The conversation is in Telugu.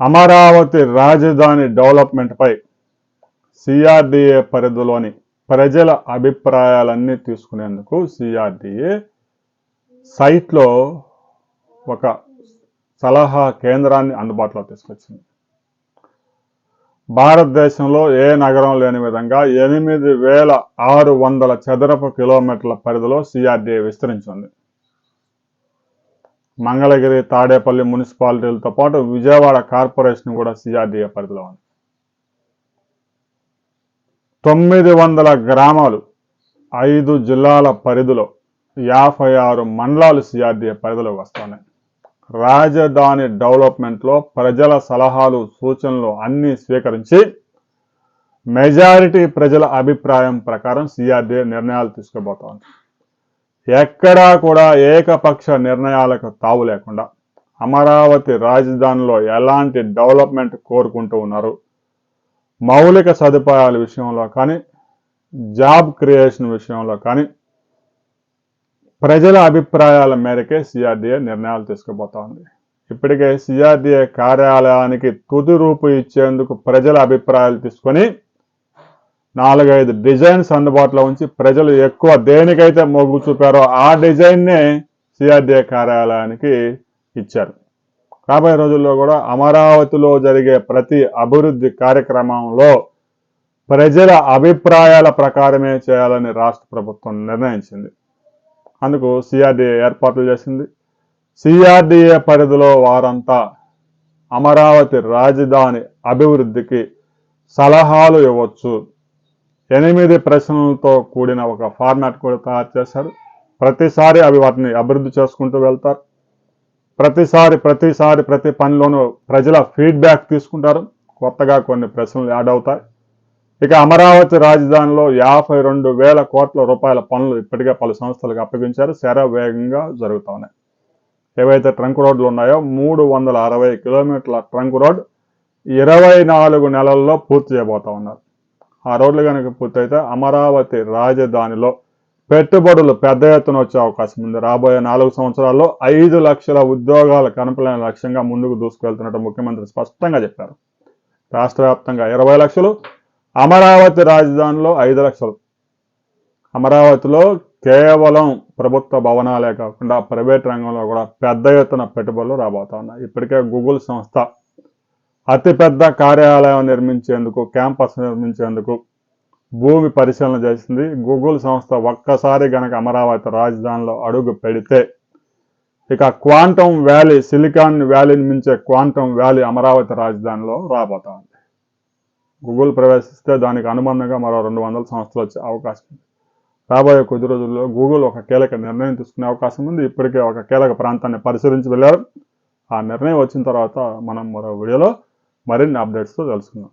అమరావతి రాజధాని డెవలప్మెంట్పై సిఆర్డిఏ పరిధిలోని ప్రజల అభిప్రాయాలన్నీ తీసుకునేందుకు సిఆర్డిఏ సైట్లో ఒక సలహా కేంద్రాన్ని అందుబాటులో తీసుకొచ్చింది. భారతదేశంలో ఏ నగరం లేని విధంగా ఎనిమిది వేల ఆరు వందల చదరపు కిలోమీటర్ల పరిధిలో సిఆర్డిఏ విస్తరించింది. మంగళగిరి తాడేపల్లి మున్సిపాలిటీలతో పాటు విజయవాడ కార్పొరేషన్ కూడా సిఆర్డిఏ పరిధిలో ఉంది. తొమ్మిది వందల గ్రామాలు ఐదు జిల్లాల పరిధిలో యాభై ఆరు మండలాలు సిఆర్డిఏ పరిధిలోకి వస్తున్నాయి. రాజధాని డెవలప్మెంట్లో ప్రజల సలహాలు సూచనలు అన్నీ స్వీకరించి మెజారిటీ ప్రజల అభిప్రాయం ప్రకారం సిఆర్డీఏ నిర్ణయాలు తీసుకోబోతోంది ఎక్కడా కూడా ఏకపక్ష నిర్ణయాలకు తావు లేకుండా అమరావతి రాజధానిలో ఎలాంటి డెవలప్మెంట్ కోరుకుంటూ ఉన్నారు? మౌలిక సదుపాయాల విషయంలో కానీ జాబ్ క్రియేషన్ విషయంలో కానీ ప్రజల అభిప్రాయాల మేరకే సిఆర్డీఏ నిర్ణయాలు తీసుకుపోతా ఉంది. ఇప్పటికే సిఆర్డీఏ కార్యాలయానికి తుది రూపు ఇచ్చేందుకు ప్రజల అభిప్రాయాలు తీసుకొని నాలుగైదు డిజైన్స్ అందుబాటులో ఉంచి ప్రజలు ఎక్కువ దేనికైతే మొగ్గు చూపారో ఆ డిజైన్నే సిఆర్డీఏ కార్యాలయానికి ఇచ్చారు. రాబోయే రోజుల్లో కూడా అమరావతిలో జరిగే ప్రతి అభివృద్ధి కార్యక్రమంలో ప్రజల అభిప్రాయాల ప్రకారమే చేయాలని రాష్ట్ర ప్రభుత్వం నిర్ణయించింది. అందుకు సిఆర్డీఏ ఏర్పాట్లు చేసింది. సిఆర్డీఏ పరిధిలో వారంతా అమరావతి రాజధాని అభివృద్ధికి సలహాలు ఇవ్వచ్చు ఎనిమిది ప్రశ్నలతో కూడిన ఒక ఫార్మాట్ కూడా తయారు చేశారు. ప్రతిసారి అవి వాటిని అభివృద్ధి చేసుకుంటూ వెళ్తారు. ప్రతిసారి ప్రతిసారి ప్రతి పనిలోనూ ప్రజల ఫీడ్బ్యాక్ తీసుకుంటారు. కొత్తగా కొన్ని ప్రశ్నలు యాడ్ అవుతాయి. ఇక అమరావతి రాజధానిలో యాభై రెండు వేల కోట్ల రూపాయల పనులు ఇప్పటికే పలు సంస్థలకు అప్పగించారు. శర వేగంగా జరుగుతూ ఉన్నాయి ఏవైతే ట్రంక్ రోడ్లు ఉన్నాయో మూడు వందల అరవై కిలోమీటర్ల ట్రంక్ రోడ్ ఇరవై నాలుగు నెలల్లో పూర్తి చేయబోతా ఉన్నారు. ఆ రోడ్లు కనుక పూర్తయితే అమరావతి రాజధానిలో పెట్టుబడులు పెద్ద ఎత్తున వచ్చే అవకాశం ఉంది. రాబోయే నాలుగు సంవత్సరాల్లో ఐదు లక్షల ఉద్యోగాలు కనపలేని లక్ష్యంగా ముందుకు దూసుకెళ్తున్నట్టు ముఖ్యమంత్రి స్పష్టంగా చెప్పారు. రాష్ట్ర వ్యాప్తంగా ఇరవై లక్షలు అమరావతి రాజధానిలో ఐదు లక్షలు. అమరావతిలో కేవలం ప్రభుత్వ భవనాలే కాకుండా ప్రైవేట్ రంగంలో కూడా పెద్ద ఎత్తున పెట్టుబడులు రాబోతా ఉన్నాయి. ఇప్పటికే గూగుల్ సంస్థ అతిపెద్ద కార్యాలయం నిర్మించేందుకు క్యాంపస్ నిర్మించేందుకు భూమి పరిశీలన చేసింది. గూగుల్ సంస్థ ఒక్కసారి గనక అమరావతి రాజధానిలో అడుగు పెడితే ఇక క్వాంటమ్ వ్యాలీ సిలికాన్ వ్యాలీని మించే క్వాంటమ్ వ్యాలీ అమరావతి రాజధానిలో రాబోతా ఉంది గూగుల్ ప్రవేశిస్తే దానికి అనుబంధంగా మరో రెండు వందల సంస్థలు వచ్చే అవకాశం ఉంది. రాబోయే కొద్ది రోజుల్లో గూగుల్ ఒక కీలక నిర్ణయం తీసుకునే అవకాశం ఉంది. ఇప్పటికే ఒక కీలక ప్రాంతాన్ని పరిశీలించి వెళ్ళారు. ఆ నిర్ణయం వచ్చిన తర్వాత మనం మరో వీడియోలో మరిన్ని అప్డేట్స్తో కలుసుకుందాం.